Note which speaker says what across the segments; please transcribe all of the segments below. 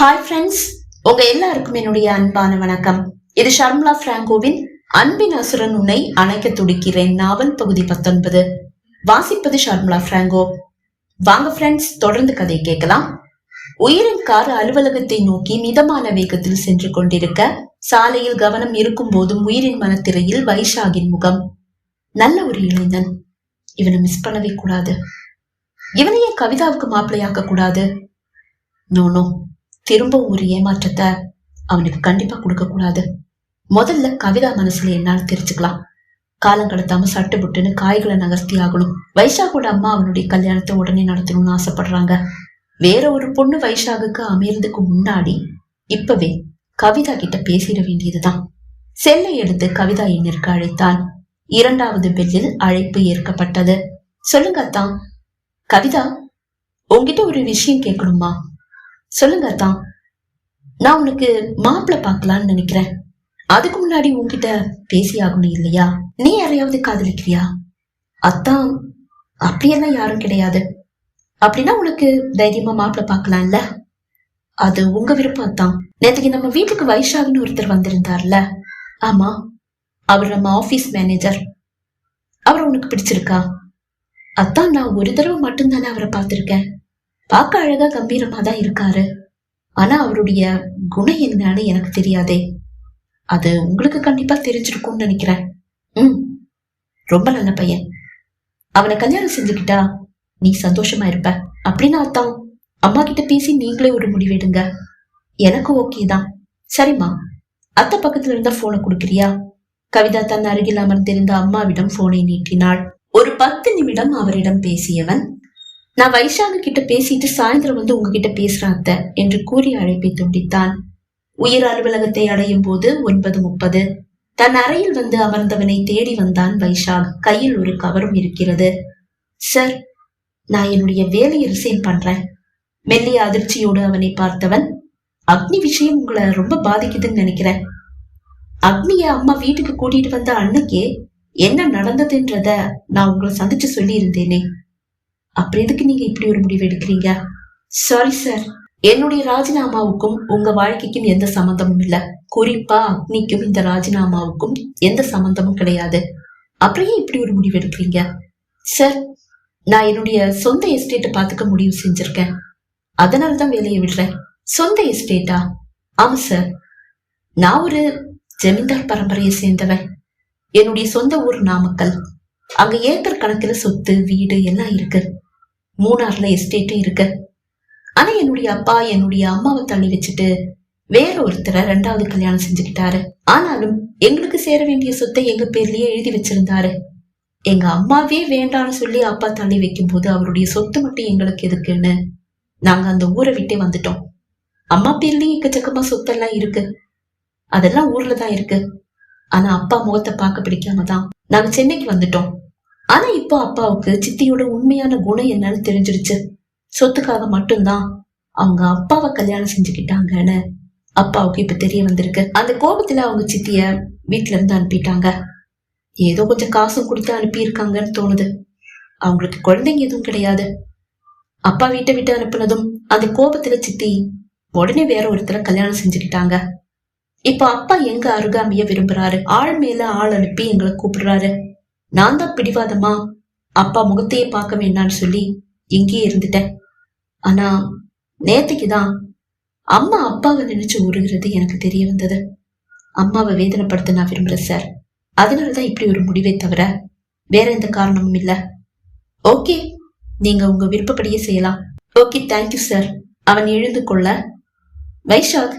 Speaker 1: Hi friends உங்க எல்லாருக்கும் என்னுடைய அன்பான வணக்கம். இது ஷர்மிளா பிராங்கோவின் அன்பின் அசுரன் உன்னை அணைக்க துடிக்கிறேன். நாவல் பகுதி பத்தொன்பது. வாசிப்பது ஷர்மிளா பிராங்கோ. வாங்க ஃப்ரெண்ட்ஸ் தொடர்ந்து கதை கேட்கலாம். உயிரின் கார் அலுவலகத்தை நோக்கி மிதமான வேகத்தில் சென்று கொண்டிருக்க சாலையில் கவனம் இருக்கும் போதும் உயிரின் மனத்திரையில் வைஷாகின் முகம். நல்ல ஒரு இளைஞன். இவனை மிஸ் பண்ணவே கூடாது. இவனையே கவிதாவுக்கு மாப்பிள்ளையாக்க கூடாது. நோ நோ திரும்ப ஒரு ஏமாற்றத்தை அவனுக்கு கண்டிப்பா கொடுக்க கூடாது. முதல்ல கவிதா மனசுல என்னால் தெரிஞ்சுக்கலாம். காலம் கடத்தாம சட்டு புட்டுன்னு காய்களை நகர்த்தி ஆகணும். வைஷாகோட அம்மா அவனுடைய கல்யாணத்தை உடனே நடத்தணும்னு ஆசைப்படுறாங்க. வேற ஒரு பொண்ணு வைஷாகுக்கு அமையறதுக்கு முன்னாடி இப்பவே கவிதா கிட்ட பேசிட வேண்டியதுதான். செல்லை எடுத்து கவிதா எண்ணிற்கு அழைத்தான் இரண்டாவது பெல்லில் அழைப்பு ஏற்கப்பட்டது. சொல்லுங்க அத்தான் கவிதா உங்ககிட்ட ஒரு விஷயம் கேட்கணுமா? சொல்லுங்க அத்தான் நான் உனக்கு மாப்பிள்ள பார்க்கலான்னு நினைக்கிறேன். அதுக்கு முன்னாடி உன்கிட்ட பேசி ஆகணும் இல்லையா? நீ யாரையாவது காதலிக்கிறியா? அத்தான் அப்படியெல்லாம் யாரும் கிடையாது. அப்படின்னா உனக்கு தைரியமா மாப்பிள்ள பார்க்கலாம்ல? அது உங்க விருப்பம் அத்தான் நேற்றுக்கு நம்ம வீட்டுக்கு வைஷாகுன்னு ஒருத்தர் வந்திருந்தார்ல. ஆமா அவர் நம்ம ஆபீஸ் மேனேஜர் அவர் உனக்கு பிடிச்சிருக்கா? அத்தான் நான் ஒரு தடவை மட்டும்தானே அவரை பார்த்திருக்கேன். பார்க்க அழகா கம்பீரமா தான் இருக்காரு. ஆனா அவருடைய குணம் என்னன்னு எனக்கு தெரியாதே. அது உங்களுக்கு கண்டிப்பா தெரிஞ்சிருக்கும்னு நினைக்கிறேன். ம். ரொம்ப நல்ல பையன். அவனை கல்யாணம் செஞ்சுக்கிட்டா நீ சந்தோஷமா இருப்ப. அப்படின்னு அத்தான் அம்மா கிட்ட பேசி நீங்களே ஒரு முடிவெடுங்க எனக்கு ஓகே தான். சரிம்மா. அத்தை பக்கத்துல இருந்தா போனை கொடுக்குறியா? கவிதா தன் அருகில் அமர்ந்திருந்த அம்மாவிடம் போனை நீட்டினாள். ஒரு பத்து நிமிடம் அவரிடம் பேசியவன் நான் வைஷாக கிட்ட பேசிட்டு சாயந்தரம் வந்து உங்ககிட்ட பேசுறேன் அத்த என்று கூறி அழைப்பை துண்டித்தான். உயர் அலுவலகத்தை அடையும் போது ஒன்பது முப்பது. தன் அறையில் வந்து அமர்ந்தவனை தேடி வந்தான் வைஷாக் கையில் ஒரு கவரும் இருக்கிறது. சார் நான் என்னுடைய வேலையை ரிசைன் பண்றேன். மெல்லிய அதிர்ச்சியோடு அவனை பார்த்தவன் அக்னி விஷயம் உங்களை ரொம்ப பாதிக்குதுன்னு நினைக்கிறேன். அக்னிய அம்மா வீட்டுக்கு கூட்டிட்டு வந்த அன்னைக்கே என்ன நடந்ததுன்றத நான் உங்களை சந்திச்சு சொல்லி இருந்தேனே அப்புறம் எதுக்கு நீங்க இப்படி ஒரு முடிவு எடுக்கிறீங்க? சாரி சார் என்னுடைய ராஜினாமாவுக்கும் உங்க வாழ்க்கைக்கும் எந்த சம்பந்தமும் இல்ல. குறிப்பா அக்னிக்கும் இந்த ராஜினாமாவுக்கும் எந்த சம்பந்தமும் கிடையாது. அப்புறம் இப்படி ஒரு முடிவு எடுக்கிறீங்க? சார் நான் என்னுடைய சொந்த எஸ்டேட்டை பார்த்துக்க முடிவு செஞ்சிருக்கேன். அதனால தான் வேலையை விடுறேன். சொந்த எஸ்டேட்டா ஆமா சார் நான் ஒரு ஜமீன்தார் பரம்பரையை சேர்ந்தவன். என்னுடைய சொந்த ஊர் நாமக்கல். அங்க ஏக்கர் கணக்குல சொத்து வீடு எல்லாம் இருக்கு. மூணார்ல எஸ்டேட்டும் இருக்கு. ஆனா என்னுடைய அப்பா என்னுடைய அம்மாவை தள்ளி வச்சுட்டு வேற ஒருத்தரை ரெண்டாவது கல்யாணம் செஞ்சுக்கிட்டாரு. ஆனாலும் எங்களுக்கு சேர வேண்டிய சொத்தை எங்க பேர்லயே எழுதி வச்சிருந்தாரு. எங்க அம்மாவே வேண்டாம்னு சொல்லி அப்பா தள்ளி வைக்கும்போது அவருடைய சொத்து மட்டும் எங்களுக்கு எதுக்குன்னு நாங்க அந்த ஊரை விட்டே வந்துட்டோம். அம்மா பேர்லயும் எக்கச்சக்கமா சொத்தெல்லாம் இருக்கு. அதெல்லாம் ஊர்ல தான் இருக்கு. ஆனா அப்பா முகத்தை பார்க்க பிடிக்காம தான் நாங்க சென்னைக்கு வந்துட்டோம். ஆனா இப்போ அப்பாவுக்கு சித்தியோட உண்மையான குணம் என்னன்னு தெரிஞ்சிருச்சு. சொத்துக்காக மட்டும்தான் அவங்க அப்பாவை கல்யாணம் செஞ்சுக்கிட்டாங்கன்னு அப்பாவுக்கு இப்ப தெரிய வந்திருக்கு. அந்த கோபத்துல அவங்க சித்திய வீட்டுல இருந்து அனுப்பிட்டாங்க. ஏதோ கொஞ்சம் காசும் கொடுத்து அனுப்பியிருக்காங்கன்னு தோணுது. அவங்களுக்கு குழந்தைங்க எதுவும் கிடையாது. அப்பா வீட்டை விட்டு அனுப்புனதும் அந்த கோபத்துல சித்தி உடனே வேற ஒருத்தரை கல்யாணம் செஞ்சுக்கிட்டாங்க. இப்ப அப்பா எங்க அருகாமைய விரும்புறாரு? ஆள் மேல ஆள் அனுப்பி எங்களை கூப்பிடுறாரு. நான் தான் பிடிவாதமா? அப்பா முகத்தையே பார்க்க வேண்டாம்னு சொல்லி இங்கேயே இருந்துட்டேன். ஆனா நேத்துக்குதான் அம்மா அப்பாவை நினைச்சு உருகிறது எனக்கு தெரிய வந்தது. அம்மாவை வேதனைப்படுத்த நான் விரும்புறேன் சார். அதனாலதான் இப்படி ஒரு முடிவை தவிர வேற எந்த காரணமும் இல்ல. ஓகே நீங்க உங்க விருப்பப்படியே செய்யலாம். ஓகே தேங்க்யூ சார் அவன் எழுந்து கொள்ள. வைஷாக்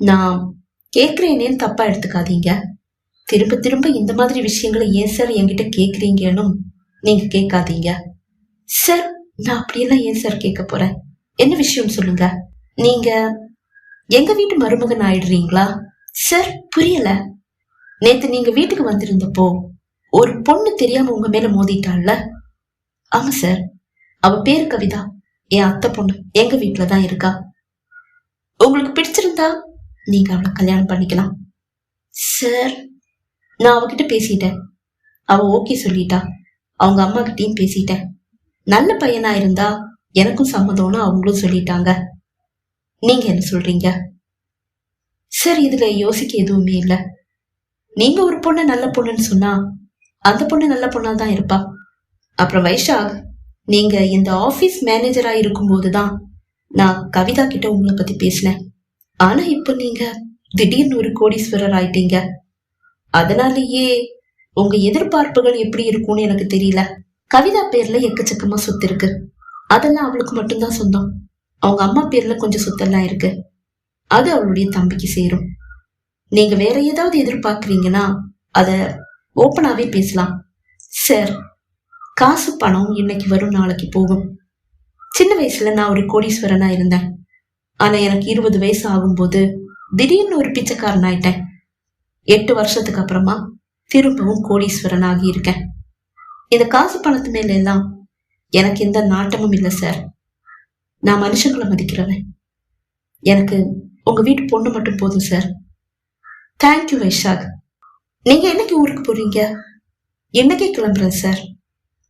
Speaker 1: நான் கேட்குறேனேன்னு தப்பா எடுத்துக்காதீங்க. திரும்ப திரும்ப இந்த மாதிரி விஷயங்களை ஏன் சார் என்கிட்ட கேக்குறீங்கன்னு நீங்க கேட்காதீங்க சார் நான் அப்படியெல்லாம் ஏன் சார் கேட்க போறேன்? என்ன விஷயம் சொல்லுங்க? நீங்க எங்க வீட்டு மருமகன் ஆயிடுறீங்களா? சார் புரியல. நேத்து நீங்க வீட்டுக்கு வந்திருந்தப்போ ஒரு பொண்ணு தெரியாம உங்க மேல மோதிட்டாள்ல? ஆமா சார் அவ பேரு கவிதா. என் அத்தை பொண்ணு. எங்க வீட்டில் தான் இருக்கா? உங்களுக்கு பிடிச்சிருந்தா நீங்கள் அவளை கல்யாணம் பண்ணிக்கலாம். சார் நான் அவகிட்ட பேசிட்டேன். அவள் ஓகே சொல்லிட்டா. அவங்க அம்மா கிட்டயும் பேசிட்டேன். நல்ல பையனா இருந்தா எனக்கும் சம்மதம்னு அவங்களும் சொல்லிட்டாங்க. நீங்க என்ன சொல்றீங்க? சார் இதுல யோசிக்க எதுவுமே இல்லை. நீங்க ஒரு பொண்ணு நல்ல பொண்ணுன்னு சொன்னா அந்த பொண்ணு நல்ல பொண்ணா தான் இருப்பா. அப்புறம் வைஷாக் நீங்க இந்த ஆபீஸ் மேனேஜரா இருக்கும்போது தான் நான் கவிதா கிட்ட உங்களை பத்தி பேசினேன். ஆனா இப்போ நீங்க திடீர்னு ஒரு கோடீஸ்வரர் ஆயிட்டீங்க. அதனாலேயே உங்க எதிர்பார்ப்புகள் எப்படி இருக்கும்னு எனக்கு தெரியல. கவிதா பேர்ல எக்கச்சக்கமா சொத்து இருக்கு. அதெல்லாம் அவளுக்கு மட்டும்தான் சொந்தம். அவங்க அம்மா பேர்ல கொஞ்சம் சொத்தெல்லாம் இருக்கு. அது அவளுடைய தம்பிக்கு சேரும். நீங்க வேற ஏதாவது எதிர்பார்க்கறீங்கன்னா அத ஓப்பனாவே பேசலாம். சார் காசு பணம் இன்னைக்கு வரும் நாளைக்கு போகும். சின்ன வயசுல நான் ஒரு கோடீஸ்வரனா இருந்தேன். ஆனா எனக்கு இருபது வயசு ஆகும்போது திடீர்னு ஒரு பிச்சைக்காரன் ஆயிட்டேன் எட்டு வருஷத்துக்கு அப்புறமா திரும்பவும் கோடீஸ்வரன் ஆகியிருக்கேன் இந்த காசு பணத்து மேல எல்லாம் எனக்கு எந்த நாட்டமும் இல்லை சார். நான் மனுஷங்களை மதிக்கிறவன். எனக்கு உங்க வீட்டு பொண்ணு மட்டும் போதும் சார். தேங்க்யூ வைஷாக். நீங்க என்னைக்கு ஊருக்கு போறீங்க? என்னைக்கே கிளம்புறேன் சார்.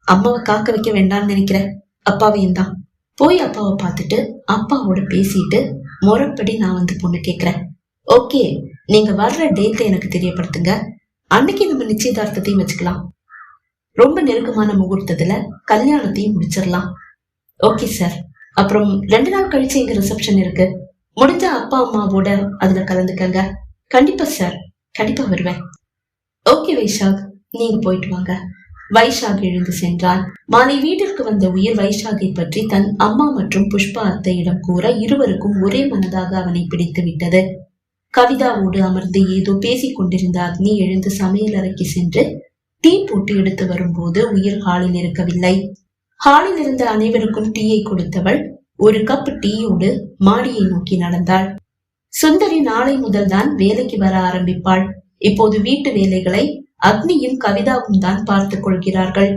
Speaker 1: அம்மாவை காக்க வைக்க வேண்டாம்னு நினைக்கிறேன் அப்பாவையும் தான். போய் அப்பாவை பார்த்துட்டு அப்பாவோட பேசிட்டு முறைப்படி நான் வந்து பொண்ணு கேட்குறேன் ஓகே நீங்க வர்ற டேட்டை எனக்கு தெரியப்படுத்துங்க. அன்னைக்கு நம்ம நிச்சயதார்த்தத்தையும் வச்சுக்கலாம். ரொம்ப நெருக்கமான முகூர்த்தத்துல கல்யாணத்தையும் முடிச்சிடலாம். ஓகே சார் அப்புறம் ரெண்டு நாள் கழிச்சு எங்க ரிசப்ஷன் இருக்கு. முடிஞ்ச அப்பா அம்மாவோட அதுல கலந்துக்கங்க. கண்டிப்பா சார் கண்டிப்பா வருவேன். ஓகே வைஷாக். நீங்க போயிட்டு வாங்க. வைஷாக் எழுந்து சென்றாள் மாலை வீட்டிற்கு வந்த உயிர் வைஷாகை பற்றி தன் அம்மா மற்றும் புஷ்பா அத்தையிடம் கூற இருவருக்கும் ஒரே மனதாக அவனை பிடித்து விட்டது. கவிதாவோடு அமர்ந்து ஏதோ பேசிக் கொண்டிருந்த அக்னி எழுந்து சமையலறைக்கு சென்று டீ போட்டு எடுத்து வரும்போது உயிர் ஹாலில் இருக்கவில்லை. ஹாலில் இருந்த அனைவருக்கும் டீயை கொடுத்தவள் ஒரு கப் டீயோடு மாடியை நோக்கி நடந்தாள். சுந்தரி நாளை முதல்தான் வேலைக்கு வர ஆரம்பிப்பாள். இப்போது வீட்டு வேலைகளை அக்னியும் கவிதாவும் தான் பார்த்துக் கொள்கிறார்கள்.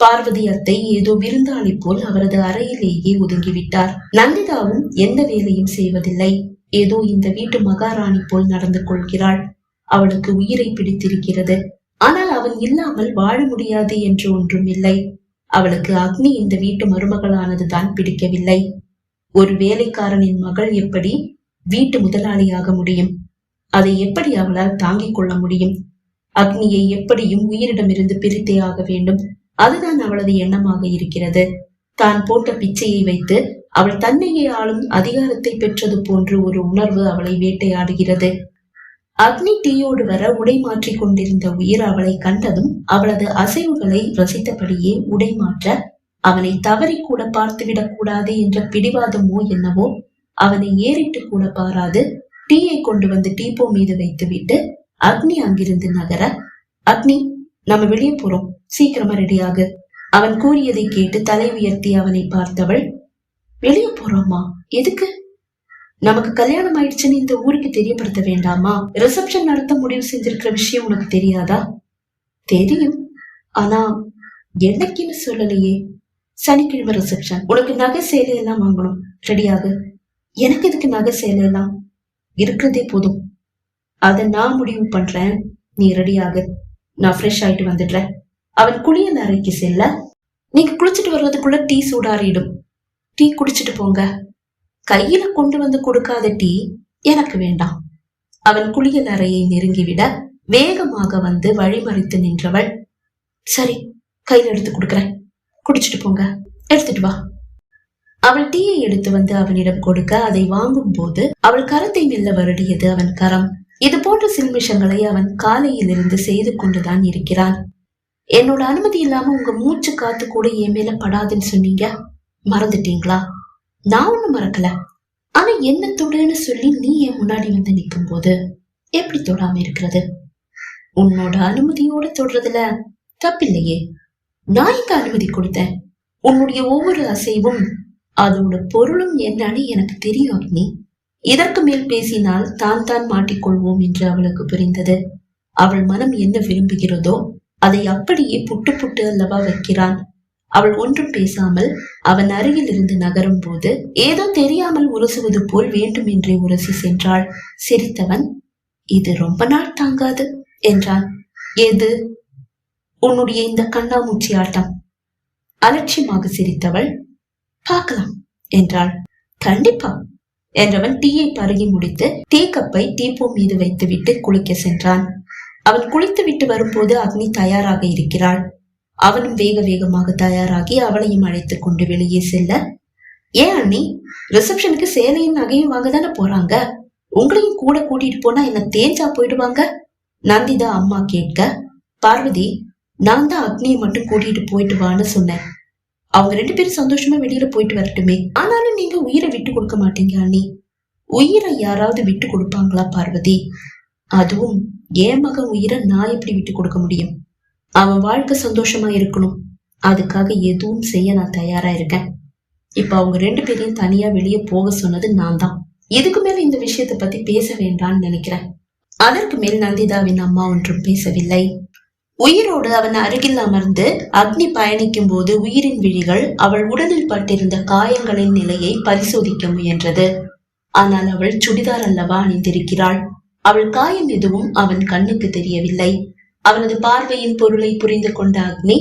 Speaker 1: பார்வதி அத்தை ஏதோ விருந்தாளி போல் அவரது அறையிலேயே ஒதுங்கிவிட்டார். நந்திதாவும் எந்த வேலையும் செய்வதில்லை. ஏதோ இந்த வீட்டு மகாராணி போல் நடந்து கொள்கிறாள். அவளுக்கு உயிரை பிடித்திருக்கிறது. ஆனால் அவன் இல்லாமல் வாழ முடியாது என்று ஒன்றும் இல்லை. அவளுக்கு அக்னி இந்த வீட்டு மருமகளானதுதான் பிடிக்கவில்லை. ஒரு வேலைக்காரனின் மகள் எப்படி வீட்டு முதலாளியாக முடியும்? அதை எப்படி அவளால் தாங்கிக் கொள்ள முடியும்? அக்னியை எப்படியும் உயிரிடமிருந்து பிரித்தே ஆக வேண்டும். அதுதான் அவளது எண்ணமாக இருக்கிறது. தான் போட்ட பிச்சையை வைத்து அவள் தன்னையே ஆளும் அதிகாரத்தை பெற்றது போன்று ஒரு உணர்வு அவளை வேட்டையாடுகிறது. அக்னி டீயோடு வர உடை மாற்றிக் கொண்டிருந்த உயிர் அவளை கண்டதும் அவளது அசைவுகளை ரசித்தபடியே உடை மாற்ற அவனை தவறி கூட பார்த்துவிடக் கூடாது என்ற பிடிவாதமோ என்னவோ அவனை ஏறிட்டு கூட பாராது. டீயை கொண்டு வந்து டீப்போ மீது வைத்துவிட்டு அக்னி அங்கிருந்து நகர அக்னி நம்ம வெளியே போறோம். சீக்கிரமா ரெடியாகு அவன் கூறியதை கேட்டு தலை உயர்த்தி அவனை பார்த்தவள் வெளியே போறோமா எதுக்கு? நமக்கு கல்யாணம் ஆயிடுச்சுன்னு இந்த ஊருக்கு தெரியப்படுத்த வேண்டாமா? ரிசப்ஷன் நடத்த முடிவு செஞ்சிருக்கிற விஷயம் உனக்கு தெரியாதா? தெரியும். ஆனா என்னைக்குன்னு சொல்லலையே. சனிக்கிழமை ரிசப்ஷன் உனக்கு நகை சேலையெல்லாம் வாங்கணும். ரெடியாகு எனக்கு இதுக்கு நகை சேலை எல்லாம் இருக்கிறதே போதும். அதை நான் முடிவு பண்றேன். நீ ரெடியாகு நான் ஃப்ரெஷ் ஆயிட்டு வந்துடுறேன். அவன் குளியல் அறைக்கு செல்ல நீங்க குளிச்சுட்டு வர்றதுக்குள்ள டீ சூடாறிடும். டீ குடிச்சிட்டு போங்க. கையில கொண்டு வந்து கொடுக்காத டீ எனக்கு வேண்டாம். அவன் குளியல் அறையை நெருங்கிவிட வேகமாக வந்து வழிமறித்து நின்றவள் சரி கையில எடுத்து கொடுக்குறேன். குடிச்சிட்டு போங்க. எடுத்துட்டு வா. அவள் டீயை எடுத்து வந்து அவனிடம் கொடுக்க அதை வாங்கும் போது அவள் கரத்தை மெல்ல வருடியது அவன் கரம். இது போன்ற சில்மிஷங்களை அவன் காலையில் இருந்து செய்து கொண்டுதான் இருக்கிறான். என்னோட அனுமதி இல்லாம உங்க மூச்சு காத்து கூட என் மேல படாதுன்னு சொன்னீங்க? மறந்துட்டீங்களா? நான் ஒண்ணு மறக்கல. ஆனா என்ன தொடுன்னு சொல்லி நீ என் முன்னாடி வந்து நிற்கும் போது எப்படி தொடாம இருக்கிறது? உன்னோட அனுமதியோட தொடுறதுல தப்பில்லையே. நான் இங்க அனுமதி கொடுத்தேன்? உன்னுடைய ஒவ்வொரு அசைவும் அதோட பொருளும் என்னன்னு எனக்கு தெரியும் அக்னி. இதற்கு மேல் பேசினால் தான் தான் மாட்டிக்கொள்வோம் என்று அவளுக்கு புரிந்தது. அவள் மனம் என்ன விரும்புகிறதோ அதை அப்படியே புட்டு புட்டு அல்லவா வைக்கிறான். அவள் ஒன்றும் பேசாமல் அவன் அருகில் இருந்து நகரும் போது ஏதோ தெரியாமல் உரசுவது போல் வேண்டும் என்றே உரசி சென்றாள். சிரித்தவன் இது ரொம்ப நாள் தாங்காது என்றான். எது? உன்னுடைய இந்த கண்ணாமூச்சி ஆட்டம். அலட்சியமாக சிரித்தவள் பார்க்கலாம் என்றாள். கண்டிப்பா என்றவன் டீயை பருகி முடித்து டீ கப்பை டீப்போ மீது வைத்துவிட்டு குளிக்க சென்றான். அவன் குளித்து விட்டு வரும்போது அக்னி தயாராக இருக்கிறாள். அவனும் வேக வேகமாக தயாராகி அவளையும் அழைத்துக் கொண்டு வெளியே செல்ல ஏன் அண்ணி ரிசப்ஷனுக்கு சேலையும் நகையும் வாங்க தானே போறாங்க? உங்களையும் கூட கூட்டிட்டு போனா என்ன தேஞ்சா போயிடுவாங்க? நந்திதா அம்மா கேட்க பார்வதி நான் தான் அக்னியை மட்டும் கூட்டிட்டு போயிட்டு வான்னு சொன்னேன். அவங்க ரெண்டு பேரும் சந்தோஷமா வெளியில போயிட்டு வரட்டுமே. ஆனாலும் நீங்க உயிரை விட்டு கொடுக்க மாட்டீங்க அண்ணி. உயிரை யாராவது விட்டு கொடுப்பாங்களா பார்வதி? அதுவும் என் மகன் உயிரை நான் எப்படி விட்டு கொடுக்க முடியும்? அவன் வாழ்க்கை சந்தோஷமா இருக்கணும். அதுக்காக எதுவும் செய்ய நான் தயாரா இருக்கேன். இப்ப அவங்க ரெண்டு பேரையும் தனியா வெளியே போக சொன்னது நான் தான். இதுக்கு மேல இந்த விஷயத்தை பத்தி பேச வேண்டாம்னு நினைக்கிறேன். அதற்கு மேல் நந்திதாவின் அம்மா ஒன்றும் பேசவில்லை. உயிரோடு அவன் அருகில் அமர்ந்து அக்னி பயணிக்கும் போது உயிரின் விழிகள் அவள் உடலில் பட்டிருந்த காயங்களின் நிலையை பரிசோதிக்க முயன்றது. ஆனால் அவள் சுடிதார் அல்லவா அணிந்திருக்கிறாள். அவள் காயம் எதுவும் அவன் கண்ணுக்கு தெரியவில்லை. அவனது பார்வையின் பொருளை புரிந்து கொண்ட அக்னி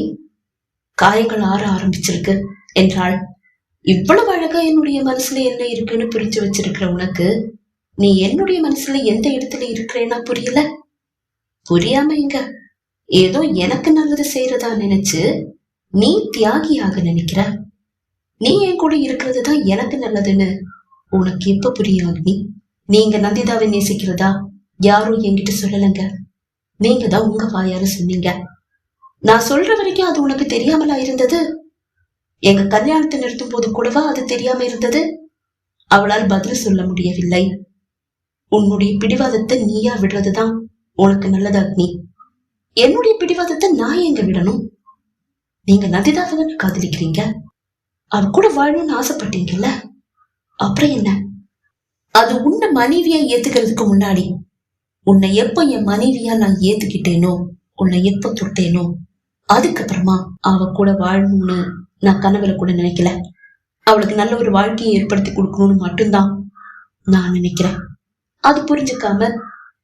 Speaker 1: காயங்கள் ஆற ஆரம்பிச்சிருக்கு என்றாள். இவ்வளவு அழகா என்னுடைய மனசுல என்ன இருக்குன்னு புரிஞ்சு வச்சிருக்கிற உனக்கு நீ என்னுடைய மனசுல எந்த இடத்துல இருக்கிறேன்னா புரியல? புரியாம எங்க? ஏதோ எனக்கு நல்லது செய்யறதா நினைச்சு நீ தியாகியாக நினைக்கிற? நீ என் கூட இருக்கிறது தான் எனக்கு நல்லதுன்னு உனக்கு எப்ப புரியும் அக்னி? நீங்க நந்திதாவை நேசிக்கிறதா? யாரும் என்கிட்ட சொல்லலைங்க. நீங்க தான் உங்க வாயால சொன்னீங்க. நான் சொல்ற வரைக்கும் அது உனக்கு தெரியாமலா இருந்தது? எங்க கல்யாணத்தை நிறுத்தும் போது கூடவா அது தெரியாம இருந்தது? அவளால் பதில் சொல்ல முடியவில்லை. உன்னுடைய பிடிவாதத்தை நீயா விடுறதுதான் உனக்கு நல்லது அக்னி. என்னுடைய பிடிவாதத்தை நான் எங்க விடணும்? நீங்க நந்திதாவை காதலிக்கிறீங்க அவ கூட வாழணும்னு ஆசைப்பட்டீங்கல்ல? அப்புறம் என்ன? அது உன்னை மனைவியா ஏத்துக்கிறதுக்கு முன்னாடி உன்னை எப்ப என் மனைவியா நான் ஏத்துக்கிட்டேனோ உன்னை எப்ப தொட்டேனோ அதுக்கப்புறமா அவ கூட வாழணும்னு நான் கனவுல கூட நினைக்கல. அவளுக்கு நல்ல ஒரு வாழ்க்கையை ஏற்படுத்தி கொடுக்கணும்னு மட்டும்தான் நான் நினைக்கிறேன். அது புரிஞ்சுக்காம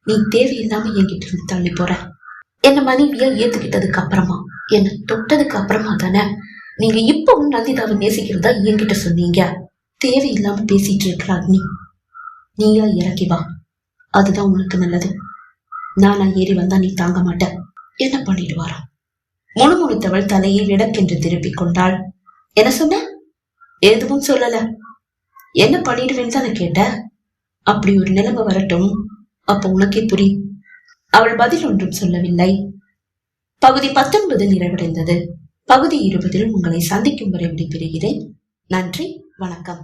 Speaker 1: நீ தேவையில்லாம என்கிட்ட இருந்து தள்ளி போற. என்ன மனைவியா ஏத்துக்கிட்டதுக்கு அப்புறமா? என்ன தொட்டதுக்கு அப்புறமா தானே? நீங்க இப்பவும் நந்திதாவை நேசிக்கிறதா என்கிட்ட சொன்னீங்க. தேவையில்லாம பேசிட்டு இருக்கிற அக்னி நீயா இறக்கி வா. அதுதான் உனக்கு நல்லது. நானா ஏறி வந்தா நீ தாங்க மாட்ட. என்ன பண்ணிடுவாரா? முணுமுணுத்தவள் தலையை விடக்கென்று திருப்பிக் கொண்டாள். என்ன சொன்ன? எதுவும் சொல்லல. என்ன பண்ணிடுவேன்னு தானே கேட்ட? அப்படி ஒரு நிலைமை வரட்டும். அப்ப உனக்கே புரியும். அவள் பதில் ஒன்றும் சொல்லவில்லை. பகுதி பத்தொன்பது நிறைவடைந்தது. பகுதி இருபதில் உங்களை சந்திக்கும் வரை விடைபெறுகிறேன். நன்றி வணக்கம்.